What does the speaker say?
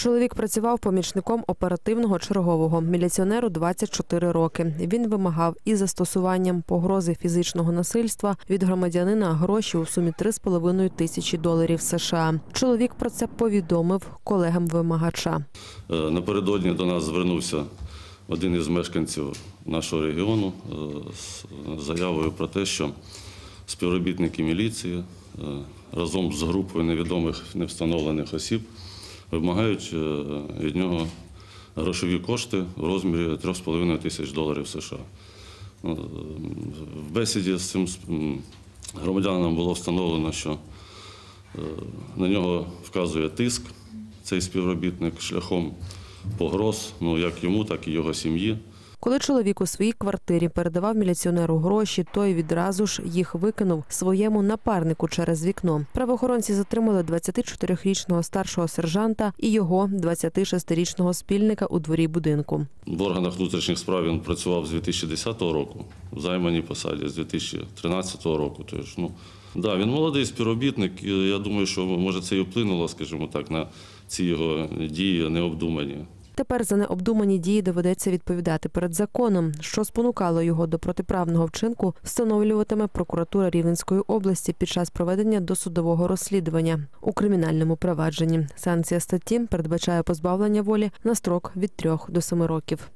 Чоловік працював помічником оперативного чергового міліціонеру 24 роки. Він вимагав із застосуванням погрози фізичного насильства від громадянина гроші у сумі 3,5 тисячі доларів США. Чоловік про це повідомив колегам вимагача. Е, Напередодні до нас звернувся один із мешканців нашого регіону е, з заявою про те, що співробітники міліції е, разом з групою невідомих невстановлених осіб вимагають е, від нього грошові кошти в розмірі 3,5 тисяч доларів США. Ну, В бесіді з цим громадянам було встановлено, що Е, На нього вказує тиск цей співробітник шляхом погроз, ну як йому, так і його сім'ї. Коли чоловік у своїй квартирі передавав міліціонеру гроші, той відразу ж їх викинув своєму напарнику через вікно. Правоохоронці затримали 24-річного старшого сержанта і його 26-річного спільника у дворі будинку. В органах внутрішніх справ він працював з 2010 року, в займаній посаді з 2013 року. Тож, ну, да, він молодий співробітник. Я думаю, що може це і вплинуло, скажімо так, на ці його дії необдумані. Тепер за необдумані дії доведеться відповідати перед законом. Що спонукало його до протиправного вчинку, встановлюватиме прокуратура Рівненської області під час проведення досудового розслідування у кримінальному провадженні. Санкція статті передбачає позбавлення волі на строк від 3 до 7 років.